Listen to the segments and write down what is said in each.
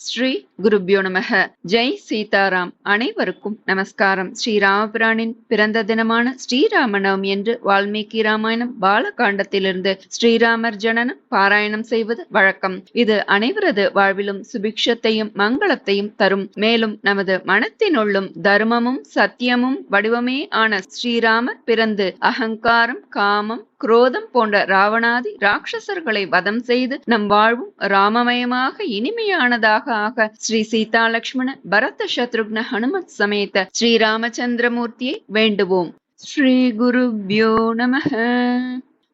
ஸ்ரீ குருபியோ நமக. ஜெய் சீதாராம். அனைவருக்கும் நமஸ்காரம். ஸ்ரீ ராமபிரானின் பிறந்த தினமான ஸ்ரீராமநவம் என்று வால்மீகி ராமாயணம் பாலகாண்டத்திலிருந்து ஸ்ரீராமர் ஜனனம் பாராயணம் செய்வது வழக்கம். இது அனைவரது வாழ்விலும் சுபிக்ஷத்தையும் மங்களத்தையும் தரும். மேலும் நமது மனத்தினுள்ளும் தர்மமும் சத்தியமும் வடிவமே ஆன ஸ்ரீராமர் பிறந்து அகங்காரம் காமம் குரோதம் போன்ற ராவணாதி ராட்சசர்களை வதம் செய்து நம் வாழ்வும் ராமமயமாக இனிமையானதாக ஆக ஸ்ரீ சீதா லக்ஷ்மண பரத சத்ருக்ன ஹனுமத் சமேத ஸ்ரீ ராமச்சந்திரமூர்த்தியை வேண்டுவோம். ஸ்ரீ குருப்யோ நமஹ.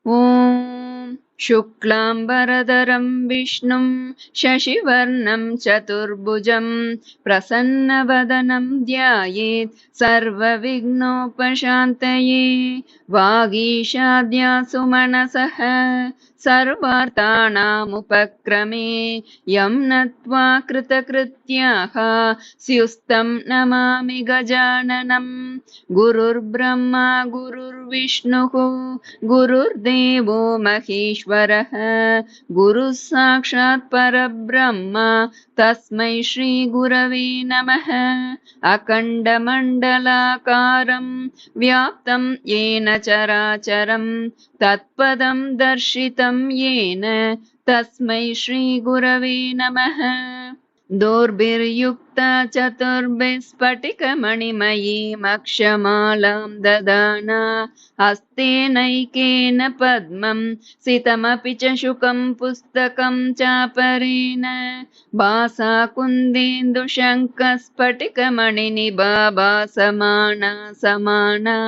ஓம். शुक्लाम्बरधरं विष्णुं शशिवर्णं चतुर्भुजं प्रसन्नवदनं ध्यायेत् सर्वविघ्नोपशान्तये वागीशाद्यासु मनसः सर्वार्थानामुपक्रमे यं नत्वा कृतकृत्याः स्युस्तं नमामि गजाननं। गुरुर्ब्रह्मा गुरुर्विष्णुः गुरुर्देवो महेश्वरः। गुरुः साक्षात् परब्रह्म तस्मै श्रीगुरवे नमः। अखण्डमण्डलाकारं व्याप्तं येन चराचरं तत्पदं दर्शितं येन तस्मै श्रीगुरवे नमः दोर्भिर्युक्ता चतुर्भिस्फटिकमणिमयीमक्षमालां ददाना हस्तेनैकेन पद्मं सितमपि च शुकं पुस्तकं चापरेण। भासा कुन्देन्दुशङ्खस्फटिकमणिनिभा समाना समाना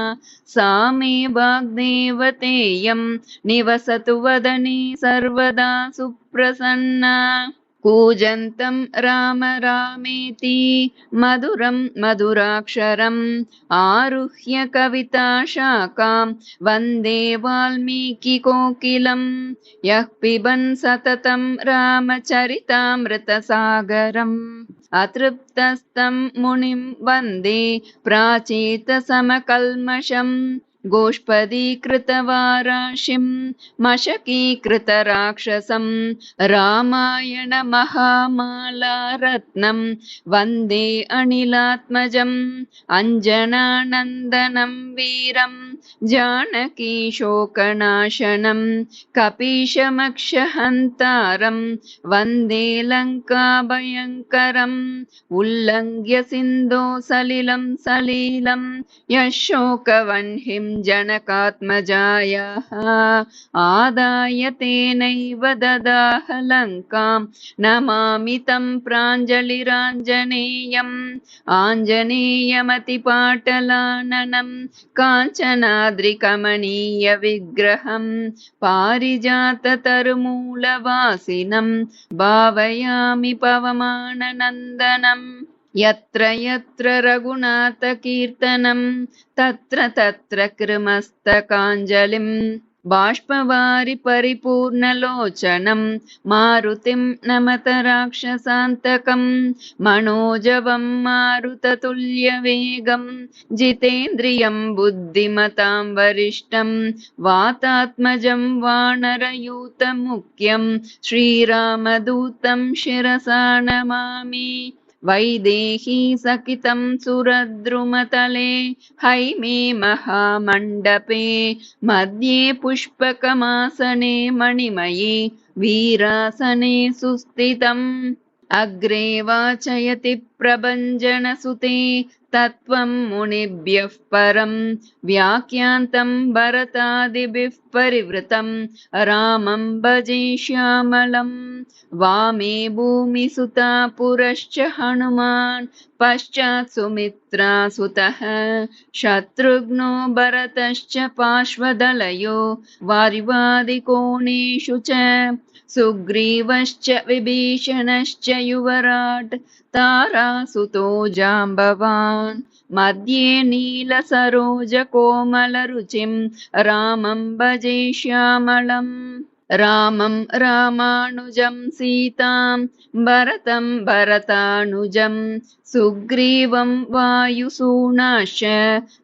सा मे वाग्देवतेयं निवसतु वदने सर्वदा सुप्रसन्ना कूजन्तं राम रामेति मधुरं मधुराक्षरम् आरुह्य कविताशाखां वन्दे वाल्मीकिकोकिलं यः पिबन् सततं रामचरितामृतसागरम्। अतृप्तस्तं मुनिं वन्दे प्राचीतसमकल्मषम् गोष्पदीकृतवाराशिं मशकीकृतराक्षसं रामायणमहामालारत्नं वन्दे अनिलात्मजम् अञ्जनानन्दनं वीरं जानकीशोकनाशनं कपीशमक्षहन्तारं वन्दे लङ्काभयङ्करम् उल्लङ्घ्य सिन्धो सलिलं सलीलं यशोकवह्निं जनकात्मजायाः आदाय तेनैव ददाह लङ्कां नमामि तं प्राञ्जलिराञ्जनेयम् आञ्जनेयमतिपाटलाननं काञ्चनाद्रिकमनीयविग्रहं पारिजाततरुमूलवासिनं भावयामि पवमाननन्दनम् यत्र यत्र रघुनाथकीर्तनं तत्र तत्र कृमस्तकाञ्जलिम् बाष्पवारि परिपूर्णलोचनं मारुतिं नमत राक्षसान्तकं मनोजवं मारुततुल्यवेगं जितेन्द्रियं बुद्धिमतां वरिष्ठं वातात्मजं वानरयूतमुख्यं श्रीरामदूतं शिरसा नमामि वैदेही सकितं सुरद्रुमतले। हैमे महामण्डपे। मध्ये पुष्पकमासने मणिमये। वीरासने सुस्थितम् अग्रे वाचयति प्रभञ्जनसुते तत्त्वं मुनिभ्यः परं व्याख्यान्तं भरतादिभिः परिवृतं रामं भजे श्यामलम् वामे भूमिसुता पुरश्च हनुमान् पश्चात् सुमित्रासुतः शत्रुघ्नो भरतश्च पार्श्वदलयो वारिवादिकोणेषु च सुग्रीवश्च विभीषणश्च युवराट् तारासुतो जाम्बवान्। मध्ये नीलसरोजकोमलरुचिं रामं भजे श्यामलम् रामं रामानुजं सीतां भरतं भरतानुजं सुग्रीवं वायुसूनाश्च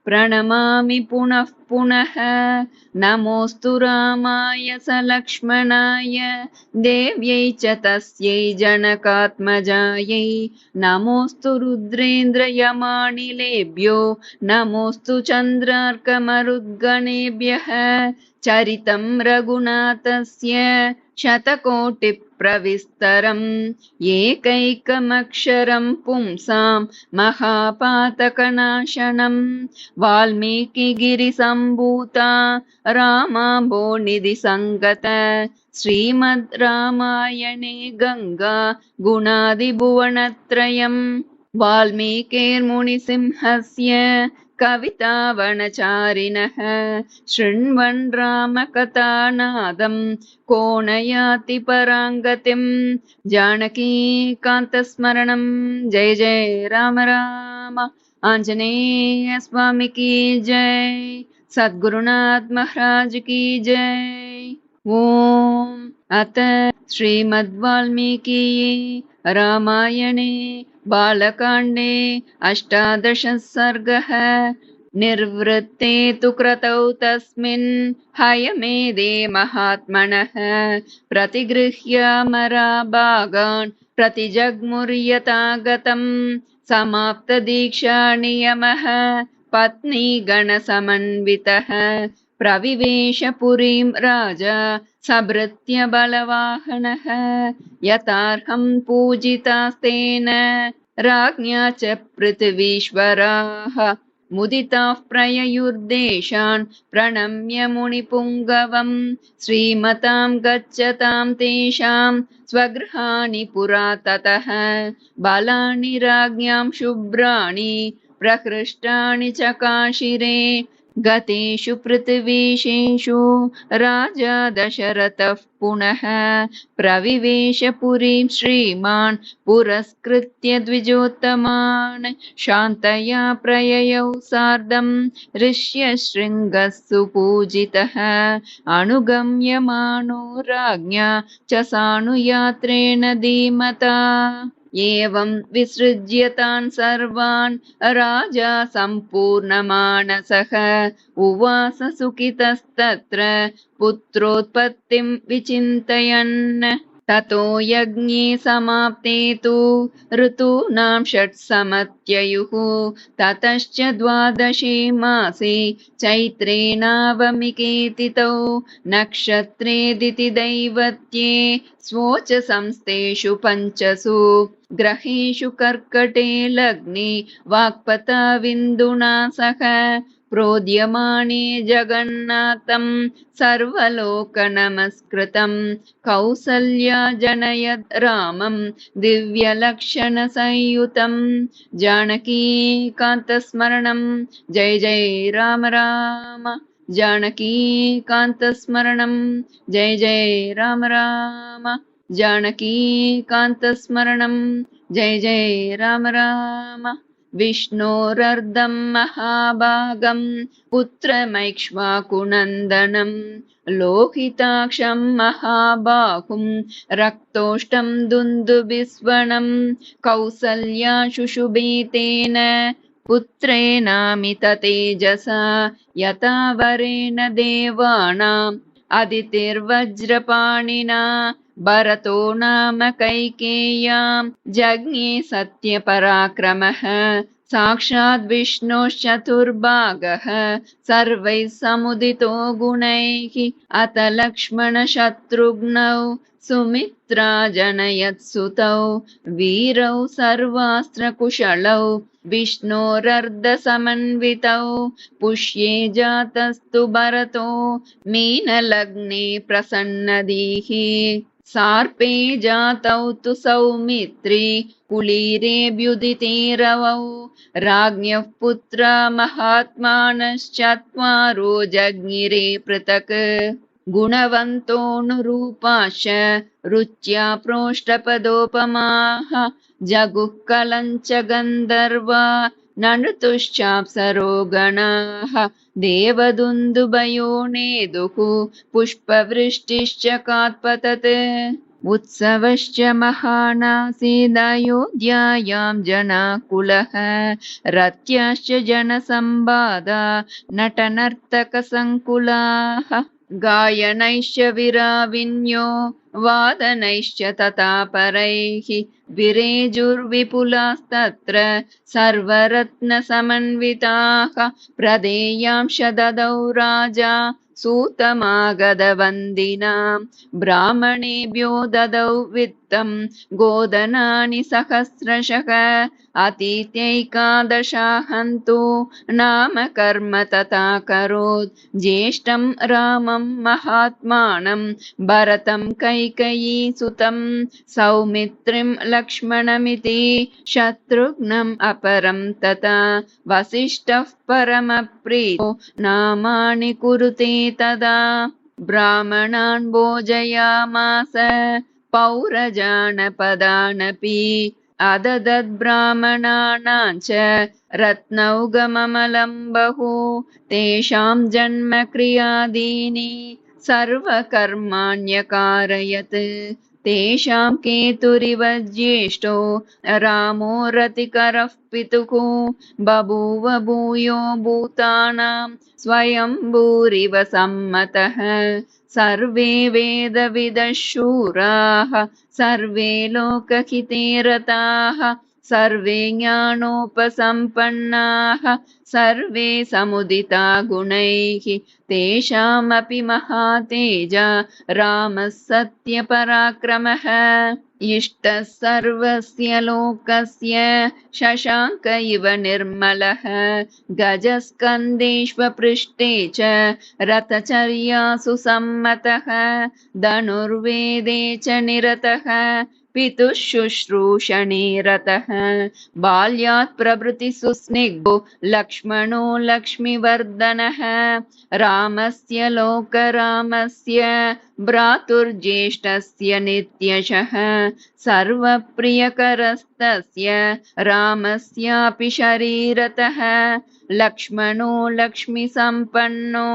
प्रणमामि पुनः पुनः। नमोऽस्तु रामाय स लक्ष्मणाय देव्यै च तस्यै जनकात्मजायै। नमोऽस्तु रुद्रेन्द्रयमानिलेभ्यो नमोऽस्तु चन्द्रार्कमरुद्गणेभ्यः चरितं रघुनाथस्य शतकोटिप्रविस्तरम् एकैकमक्षरं पुंसां महापातकनाशनम् वाल्मीकिगिरिसम्भूता रामाम्बोनिधिसङ्गत श्रीमद् रामायणे गङ्गा गुणादिभुवनत्रयम् वाल्मीकिर्मुनिसिंहस्य कवितावनचारिणः शृण्वन् रामकथानादं को न याति पराङ्गतिम् जानकीकान्तस्मरणं। जय जय राम राम। आञ्जनेय स्वामी की जय। सद्गुरुनाथ महाराज की जय। ॐ अथ श्रीमद्वाल्मीकि रामायणे बालकाण्डे अष्टादशः सर्गः। निर्वृत्ते तु क्रतौ तस्मिन् हयमेदे महात्मनः। प्रतिगृह्यामराभागान् प्रतिजग्मुर्यतागतम् समाप्तदीक्षानियमः पत्नीगणसमन्वितः प्रविवेशपुरीं राजा सभृत्य बलवाहनः यथार्हं पूजितास्तेन राज्ञा च पृथिवीश्वराः मुदिताः प्रययुर्देशान् प्रणम्य मुनिपुङ्गवम् श्रीमतां गच्छतां तेषां स्वगृहाणि पुरा ततः बलानि राज्ञां शुभ्राणि प्रहृष्टानि चकाशिरे गतेषु पृथिवीशेषु राजा दशरथः पुनः प्रविवेशपुरीं श्रीमान् पुरस्कृत्य द्विजोत्तमान् शान्तया प्रययौ सार्धं ऋष्यशृङ्गः सुपूजितः अनुगम्यमानो राज्ञा च सानुयात्रेण धीमता एवं विसृज्य तान् सर्वान् राजा सम्पूर्णमानसः। उवास सुखितस्तत्र पुत्रोत्पत्तिं विचिन्तयन् ततो यज्ञे समाप्ते तु ऋतूनां षट्समत्ययुः ततश्च द्वादशे मासे चैत्रे नावमिकेतितौ नक्षत्रेदिति दैवत्ये स्वोच संस्थेषु पञ्चसु ग्रहेषु कर्कटे लग्ने वाक्पताविन्दुना सह प्रोद्यमाने जगन्नाथं सर्वलोकनमस्कृतं कौसल्या जनयद् रामं दिव्यलक्षणसंयुतं जानकीकान्तस्मरणं जय जय राम राम जानकीकान्तस्मरणं जय जय राम राम जानकीकान्तस्मरणं जय जय राम राम विष्णोरर्धं महाभागं पुत्रमैक्ष्वाकुनन्दनं लोहिताक्षं महाबाहुं रक्तोष्टं दुन्दुभिस्वनं कौसल्या शुशुभीतेन पुत्रेणामित तेजसा यथा वरेण देवानाम् अदितिर्वज्रपाणिना भरतो नाम कैकेय्यां जज्ञे सत्यपराक्रमः साक्षात् विष्णोश्चतुर्भागः। सर्वैः समुदितो गुणैः अथ लक्ष्मणशत्रुघ्नौ सुमित्रा जनयत्सुतौ वीरौ सर्वास्त्रकुशलौ विष्णोरर्धसमन्वितौ। पुष्ये जातस्तु भरतो मीनलग्ने प्रसन्नदीः सार्पे जातौ तु सौमित्री कुलीरेऽभ्युदिते रवौ राज्ञः पुत्रा महात्मानश्चत्वारो जज्ञिरे पृथक्। गुणवन्तोऽनुरूपाश्च रुच्या प्रोष्टपदोपमाः जगुः कलञ्च गन्धर्वा ननुतुश्चाप्सरो गणाः देवदुन्दुभयो नेदुः पुष्पवृष्टिश्च कात्पतत्। उत्सवश्च महानासीदयोध्यायां जनाकुलः रत्याश्च जनसम्बादा नटनर्तकसङ्कुलाः गायनैश्च विराविन्यो वादनैश्च तथा परैः। विरेजुर्विपुलास्तत्र सर्वरत्नसमन्विताः। प्रदेयांश ददौ राजा सूतमागधवन्दिनां। ब्राह्मणेभ्यो ददौ गोदनानि सहस्रशः अतीत्यैकादशाहन्तु नाम कर्म तथा करोत्। ज्येष्ठं रामं महात्मानं भरतं कैकयी सुतं सौमित्रिं लक्ष्मणमिति शत्रुघ्नम् अपरं तथा वसिष्ठः परमप्रीतो नामानि कुरुते तदा ब्राह्मणान् भोजयामास पौरजानपदानपि अददद्ब्राह्मणानां च रत्नौगममलं बहु तेषां जन्मक्रियादीनि सर्वकर्माण्यकारयत्। तेषां केतुरिव ज्येष्ठो रामो रतिकरः पितुः। बभूव भूयो भूतानां स्वयम्भूरिव सम्मतः सर्वे वेदविदशूराः सर्वे लोकहिते रताः सर्वे ज्ञानोपसम्पन्नाः सर्वे समुदिता गुणैः। तेषामपि महातेजा रामः सत्यपराक्रमः इष्टः सर्वस्य लोकस्य शशाङ्क इव निर्मलः। गजस्कन्देष्वपृष्ठे च रथचर्यासु सम्मतः धनुर्वेदे च निरतः पितुः शुश्रूषणे रतः बाल्यात् प्रभृति सुस्निग्धो लक्ष्मणो लक्ष्मीवर्धनः रामस्य लोकरामस्य भ्रातुर्ज्येष्ठस्य नित्यशः सर्वप्रियकरस्तस्य रामस्यापि शरीरतः लक्ष्मणो लक्ष्मीसम्पन्नो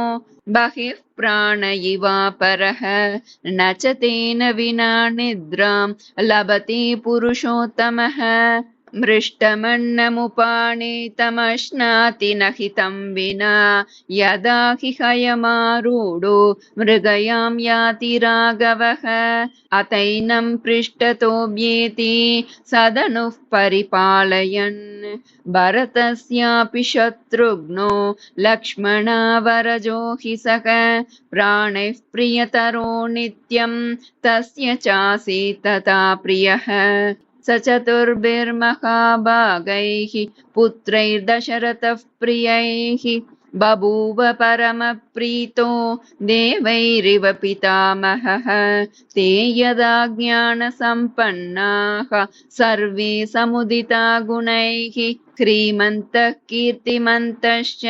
बहिः प्राण इवापरः न च तेन विना निद्रां लभते पुरुषोत्तमः मृष्टमन्नमुपाणितमश्नाति न हितं विना यदा हि हयमारूढो मृगयां याति राघवः। अतैनं पृष्ठतोऽभ्येति सदनुः परिपालयन्। भरतस्यापि शत्रुघ्नो लक्ष्मणावरजो हि सः प्राणैः प्रियतरो नित्यं तस्य चासीत् तथा प्रियः स चतुर्भिर्महाभागैः पुत्रैर्दशरथः प्रियैः बभूव परमप्रीतो देवैरिव पितामहः। ते यदा ज्ञानसम्पन्नाः सर्वे समुदिता गुणैः ह्रीमन्तः कीर्तिमन्तश्च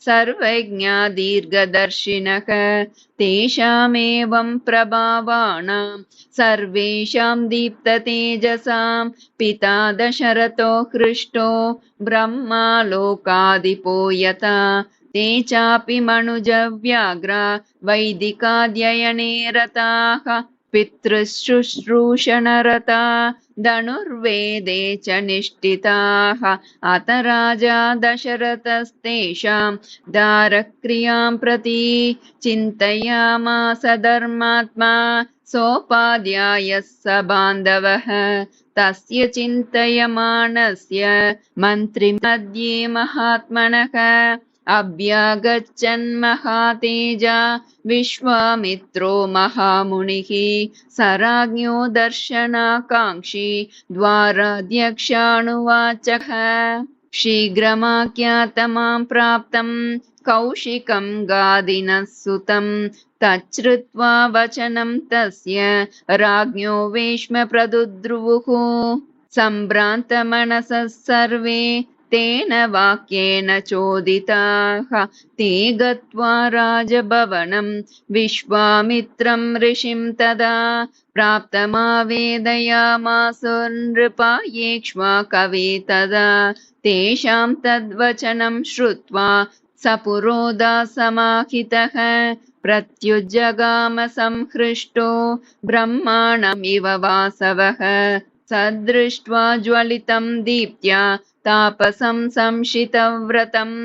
सर्वज्ञा दीर्घदर्शिनः। तेषामेवं प्रभावाणां, सर्वेषां दीप्ततेजसां, पिता दशरथो हृष्टो ब्रह्मा लोकादिपो यथा। ते चापि मनुजव्याघ्रा, वैदिकाध्ययने रताः, पितृशुश्रूषणरता। धनुर्वेदे च निष्ठिताः अथ राजा दशरथस्तेषां दारक्रियां प्रति चिन्तयामास धर्मात्मा सोपाध्यायः स बान्धवः। तस्य चिन्तयमानस्य मन्त्रिमध्ये महात्मनः अभ्यागच्छन्महातेजा विश्वामित्रो महामुनिः स राज्ञो दर्शनाकाङ्क्षी द्वाराध्यक्षानुवाचः शीघ्रमाख्यातमां प्राप्तं कौशिकं गादिनः सुतं तच्छ्रुत्वा वचनं तस्य राज्ञो वेश्म प्रदुद्रुवुः सम्भ्रान्तमनसः सर्वे तेन वाक्येन चोदिताः। ते गत्वा राजभवनं विश्वामित्रं ऋषिं तदा प्राप्तमावेदयामासु नृपायेक्ष्वा कवे तदा। तेषां तद्वचनं श्रुत्वा स पुरोधा समाहितः प्रत्युज्जगाम संहृष्टो ब्रह्माणमिव वासवः सदृष्ट्वा ज्वलितं दीप्त्या तापसं संशितव्रतम्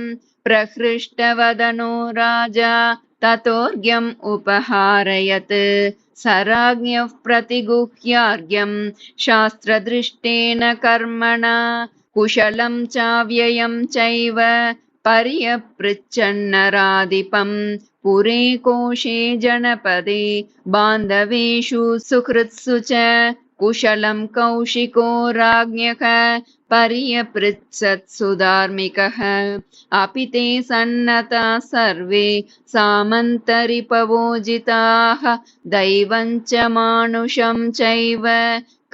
प्रहृष्टवदनो राजा ततोऽर्घ्यम् उपहारयत् स राज्ञः प्रतिगुह्यार्घ्यम् शास्त्रदृष्टेन कर्मणा कुशलं चाव्ययं चैव पर्यपृच्छन्नराधिपम् पुरे कोशे जनपदे बान्धवेषु सुहृत्सु च कुशलं कौशिको राज्ञः पर्यपृच्छत्सु धार्मिकः अपि ते सन्नता सर्वे सामन्तरिपवोजिताः दैवं च मानुषं चैव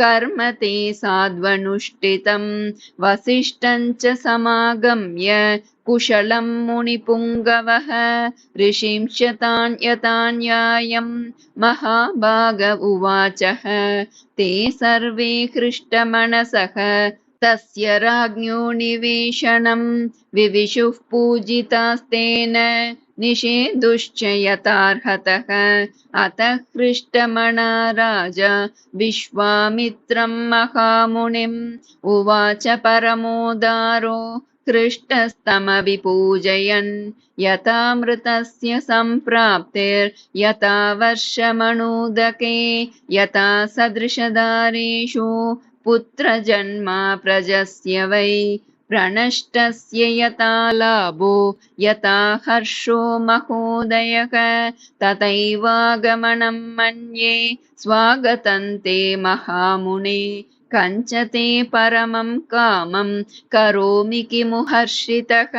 कर्म ते साध्वनुष्ठितं। वसिष्ठं च समागम्य कुशलं मुनिपुङ्गवः। ऋषिंशतान्यतान्यायं महाभाग उवाचः। ते सर्वे हृष्टमनसः। तस्य राज्ञो निवेशनं। विविशुः पूजितास्तेन निषेधुश्च यथार्हतः अतः हृष्टमना राजा विश्वामित्रं महामुनिम् उवाच परमोदारो हृष्टस्तमविपूजयन्। यथामृतस्य सम्प्राप्तिर्यथा वर्षमणुदके यथा सदृशदारेषु पुत्रजन्मा प्रजस्य वै प्रणष्टस्य यथा लाभो यथा हर्षो महोदयः। तथैवागमनं मन्ये स्वागतं ते महामुने। कञ्च ते परमं कामं करोमि किमुहर्षितः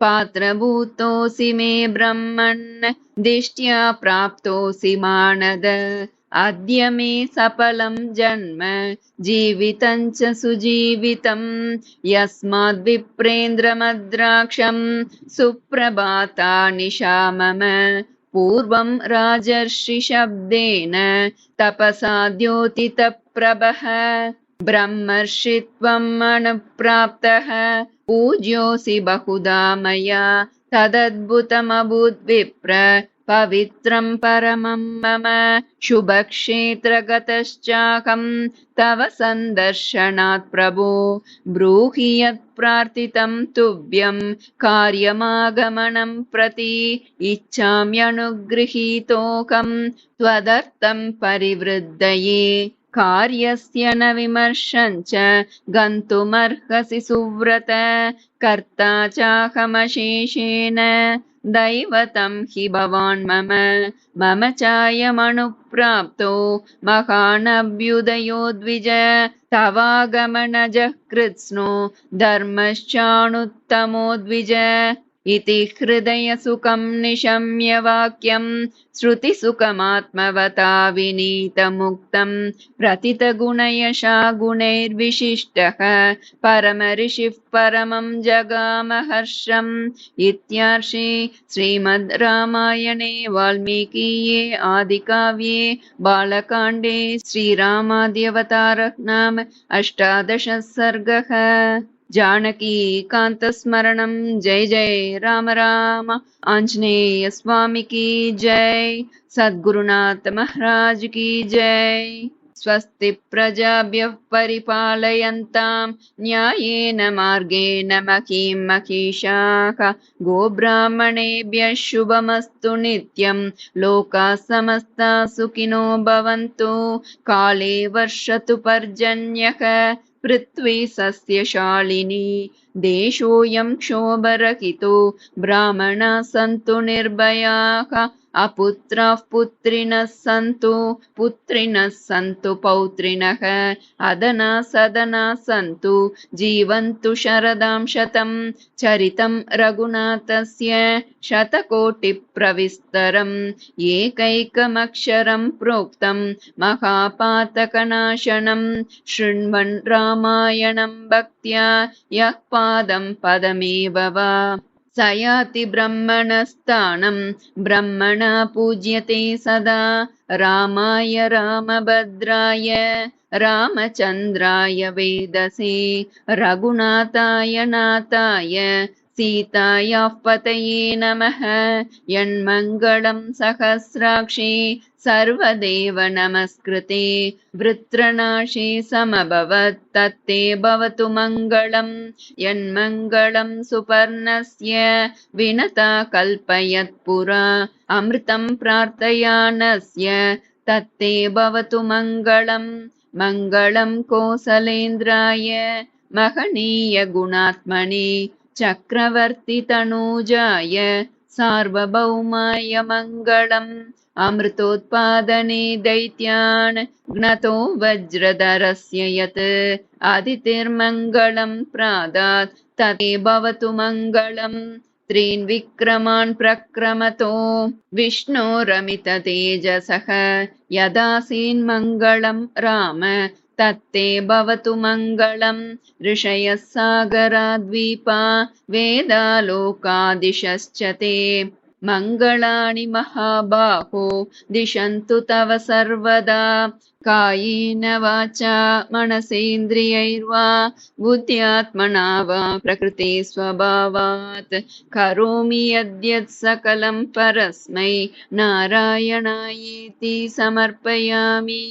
पात्रभूतोऽसि मे ब्रह्मन् दिष्ट्या प्राप्तोऽसि मानद अद्य मे सफलं जन्म जीवितं च सुजीवितं यस्माद्विप्रेन्द्रमद्राक्षं सुप्रभाता निशा मम पूर्वं राजर्षिशब्देन तपसा द्योतितप्रभः ब्रह्मर्षित्वम् अनुप्राप्तः। पूज्योऽसि बहुधा मया तदद्भुतमभूद्विप्र पवित्रं परमं मम शुभक्षेत्रगतश्चाहं तव सन्दर्शनात् प्रभो। ब्रूहि यत्प्रार्थितं तुभ्यं कार्यमागमनं प्रति इच्छाम्यनुगृहीतोकं त्वदर्थं परिवृद्धये कार्यस्य न विमर्शं च गन्तुमर्हसि सुव्रत कर्ता चाहमशेषेण। दैवतं हि भवान् मम मम चायमनुप्राप्तो महानभ्युदयो द्विज। तवागमनजः कृत्स्नो धर्मश्चाणुत्तमो द्विज इति हृदयसुखं निशम्य वाक्यं श्रुतिसुखमात्मवता विनीतमुक्तं प्रतितगुणयशा गुणैर्विशिष्टः परमऋषिः परमं जगामहर्षम् इत्यार्षे श्रीमद् रामायणे वाल्मीकीये आदिकाव्ये बालकाण्डे श्रीरामाद्यवतारः नाम अष्टादशः सर्गः जानकीकान्तस्मरणं जय जय राम राम। आञ्जनेय स्वामी की जय। सद्गुरुनाथ महाराज की जय। स्वस्ति प्रजाभ्यः परिपालयन्तां। न्यायेन मार्गेण महीं महिषाः गोब्राह्मणेभ्यः शुभमस्तु नित्यं। लोकाः समस्ता सुखिनो भवन्तु। काले वर्षतु पर्जन्यः पृथ्वी सस्यशालिनी देशोऽयं क्षोभरहितो ब्राह्मणाः सन्तु निर्भयाः अपुत्राः पुत्रिणः सन्तु पुत्रिणः सन्तु पौत्रिणः अदना सदना सन्तु जीवन्तु शरदां शतं चरितं रघुनाथस्य शतकोटिप्रविस्तरम् एकैकमक्षरं प्रोक्तं महापातकनाशनं शृण्वन् रामायणं भक्त्या यः पादं पदमेव वा स याति ब्रह्मणस्थानं ब्रह्मणा पूज्यते सदा रामाय रामभद्राय रामचन्द्राय वेदसे रघुनाथाय नाथाय सीतायाः पतये नमः। यन्मङ्गलं सहस्राक्षी सर्वदेव नमस्कृते। वृत्रनाशे समभवत् तत्ते भवतु मङ्गलम् यन्मङ्गलं सुपर्णस्य विनता कल्पयत् पुरा। अमृतं प्रार्थयानस्य तत्ते भवतु मङ्गलम् मङ्गलं कोसलेन्द्राय। महनीयगुणात्मने चक्रवर्तितनूजाय सार्वभौमाय मङ्गलम् अमृतोत्पादने दैत्यान् ज्ञतो वज्रधरस्य यत् आदितिर्मङ्गलं प्रादात् तते भवतु मङ्गलम् त्रीन् विक्रमान् प्रक्रमतो विष्णोरमिततेजसः यदासीन्मङ्गलं राम तत्ते भवतु मङ्गलम्। ऋषयः सागराद्वीपा वेदालोकादिशश्च ते। मङ्गलानि महाबाहो दिशन्तु तव सर्वदा। कायेन वाचा मनसेन्द्रियैर्वा बुद्ध्यात्मना वा प्रकृते स्वभावात्। करोमि यद्यत् सकलं परस्मै। नारायणायेति समर्पयामि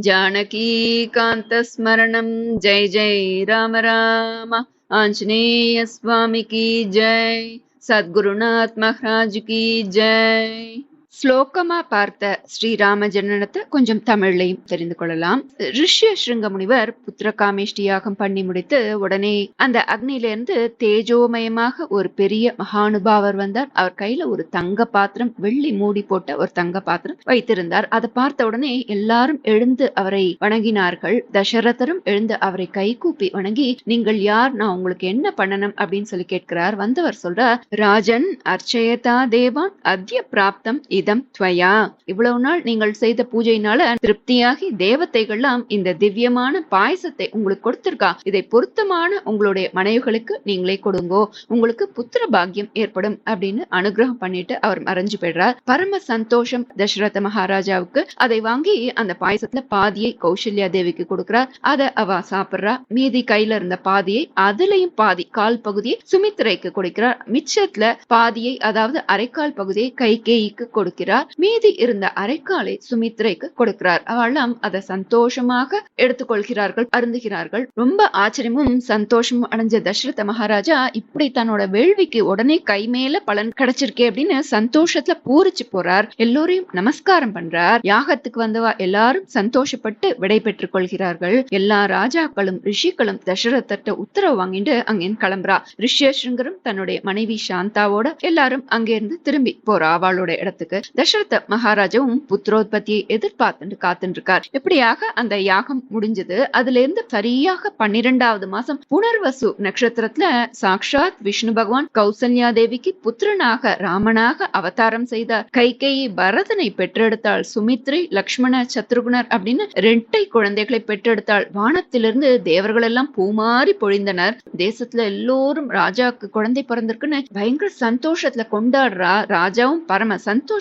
जानकी जानकीकान्तस्मरणं जय जय राम राम। आंजनेय स्वामी की जय। सदगुरुनाथ महाराज की जय। ஸ்லோகமா பார்த்த ஸ்ரீராம ஜனனத்தை கொஞ்சம் தமிழ்லையும் தெரிந்து கொள்ளலாம். ரிஷ்ய ஸ்ருங்க முனிவர் புத்திர காமேஷ்டி யாகம் பண்ணி முடித்து உடனே அந்த அக்னியில இருந்து தேஜோமயமாக ஒரு பெரிய மகானுபாவர் வந்தார். அவர் கையில ஒரு தங்க பாத்திரம் வெள்ளி மூடி போட்ட ஒரு தங்க பாத்திரம் வைத்திருந்தார். அதை பார்த்த உடனே எல்லாரும் எழுந்து அவரை வணங்கினார்கள். தசரதரும் எழுந்து அவரை கைகூப்பி வணங்கி நீங்கள் யார்? நான் உங்களுக்கு என்ன பண்ணணும்? அப்படின்னு சொல்லி கேட்கிறார். வந்தவர் சொல்றார் ராஜன் அர்ச்சயதா தேவான் அத்திய பிராப்தம் இதம் துவயா. இவ்வளவு நாள் நீங்கள் செய்த பூஜையினால திருப்தியாகி தேவதைகள்லாம் இந்த திவ்யமான பாயசத்தை உங்களுக்கு கொடுத்திருக்கா. இதை பொருத்தமான உங்களுடைய மனைவிகளுக்கு நீங்களே கொடுங்கோ. உங்களுக்கு புத்திர பாக்கியம் ஏற்படும் அப்படின்னு அனுகிரகம் பண்ணிட்டு அவர் மறைஞ்சு போயிடுறார். பரம சந்தோஷம் தசரத மகாராஜாவுக்கு. அதை வாங்கி அந்த பாயசத்துல பாதியை கௌசல்யா தேவிக்கு கொடுக்கிறார். அதை அவ சாப்பிடுறா. மீதி கையில இருந்த பாதியை அதுலயும் பாதி கால் பகுதியை சுமித்திரைக்கு கொடுக்கிறார். மிச்சத்துல பாதியை அதாவது அரைக்கால் பகுதியை கைகேயிக்கு கொடுக்கிறார். மீதி இருந்த அரைக்காலை சுமித்ரைக்கு கொடுக்கிறார். அவளும் அதை சந்தோஷமாக எடுத்துக்கொள்கிறார்கள் அருந்துகிறார்கள். ரொம்ப ஆச்சரியமும் சந்தோஷமும் அடைஞ்ச தசரத மகாராஜா இப்படி தன்னோட வேள்விக்கு உடனே கை மேல பலன் கிடைச்சிருக்கே அப்படின்னு சந்தோஷத்துல பூரிச்சு போறார். எல்லோரையும் நமஸ்காரம் பண்றார். யாகத்துக்கு வந்தவா எல்லாரும் சந்தோஷப்பட்டு விடை பெற்றுக் கொள்கிறார்கள். எல்லா ராஜாக்களும் ரிஷிகளும் தசரதட்ட உத்தரவு வாங்கிட்டு அங்கிருந்து கிளம்புறா. ரிஷ்யசிருங்கரும் தன்னுடைய மனைவி சாந்தாவோட எல்லாரும் அங்கிருந்து திரும்பி போறா அவளோட இடத்துக்கு. தசரத மகாராஜாவும் புத்திரோத்பத்தியை எதிர்பார்த்துட்டு காத்துட்டு இருக்கார் இப்படியாக அந்த யாகம் முடிஞ்சது? அதுல இருந்து சரியாக பன்னிரெண்டாவது மாசம் புனர்வசு நட்சத்திரத்துல சாக்ஷாத் விஷ்ணு பகவான் கௌசல்யா தேவிக்கு புத்திரனாக ராமனாக அவதாரம் செய்தார் கைகேயி பரதனை பெற்றெடுத்தாள் சுமித்ரி லக்ஷ்மண சத்ருகுணர் அப்படின்னு ரெட்டை குழந்தைகளை பெற்றெடுத்தாள். வானத்திலிருந்து தேவர்கள் எல்லாம் பூமாறி பொழிந்தனர். தேசத்துல எல்லோரும் ராஜாவுக்கு குழந்தை பிறந்திருக்குன்னு பயங்கர சந்தோஷத்துல கொண்டாடுறா ராஜாவும் பரம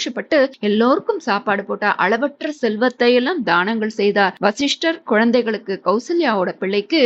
சந்தோஷப்பட்டு எல்லோருக்கும் சாப்பாடு போட்டா அளவற்ற செல்வத்தை எல்லாம் தானங்கள் செய்தார். வசிஷ்டர் குழந்தைகளுக்கு கௌசல்யாவோட பிள்ளைக்கு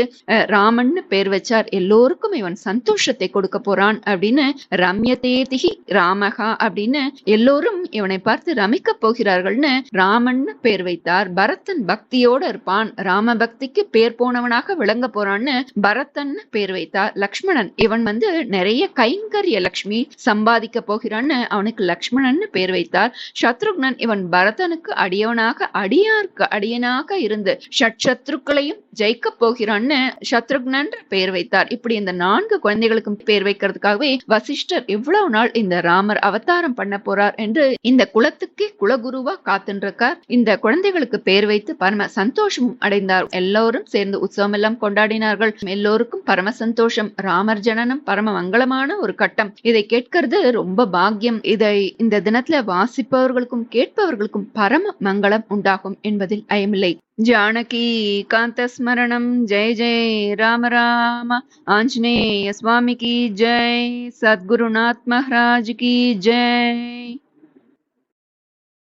ராமன்னு பேர் வச்சார். எல்லோருக்கும் இவன் சந்தோஷத்தை கொடுக்க போறான் அப்படின்னு ரம்யதேதிகி ராமகா அப்படின்னு எல்லோரும் இவனை பார்த்து ரமிக்க போகிறார்கள்னு ராமன்னு பேர் வைத்தார். பரதன் பக்தியோட இருப்பான். ராம பக்திக்கு பேர் போனவனாக விளங்க போறான்னு பரதன் பேர் வைத்தார். லக்ஷ்மணன் இவன் வந்து நிறைய கைங்கரிய லக்ஷ்மி சம்பாதிக்க போகிறான்னு அவனுக்கு லக்ஷ்மணன் பேர் வைத்தார். சத்ருக்னன் இவன் பரதனுக்கு அடியவனாக அடியார்க்கு அடியனாக இருந்து ஷட்சத்ருக்களையும் ஜெயிக்க போகிறான்னு சத்ருக்னன் பெயர் வைத்தார். இப்படி இந்த நான்கு குழந்தைகளுக்கும் பெயர் வைக்கிறதுக்காகவே வசிஷ்டர் இவ்வளவு நாள் இந்த ராமர் அவதாரம் பண்ண போறார் என்று இந்த குலத்துக்கே குலகுருவா காத்துருக்கார் இந்த குழந்தைகளுக்கு பெயர் வைத்து பரம சந்தோஷமும் அடைந்தார். எல்லோரும் சேர்ந்து உற்சவம் எல்லாம் கொண்டாடினார்கள். எல்லோருக்கும் பரம சந்தோஷம் ராமர் ஜனனம் பரம மங்களமான ஒரு கட்டம். இதை கேட்கிறது ரொம்ப பாக்கியம். இதை இந்த தினத்துல வா வாசிப்பவர்களுக்கும் கேட்பவர்களுக்கும் பரம மங்களம் உண்டாகும் என்பதில் ஐயமில்லை. ஜானகி காந்த ஸ்மரணம் ஜெய் ஜெய் ராம ராம. ஆஞ்சநேய சுவாமி கி ஜெய். சத்குருநாத் மஹராஜ் கி ஜெய்.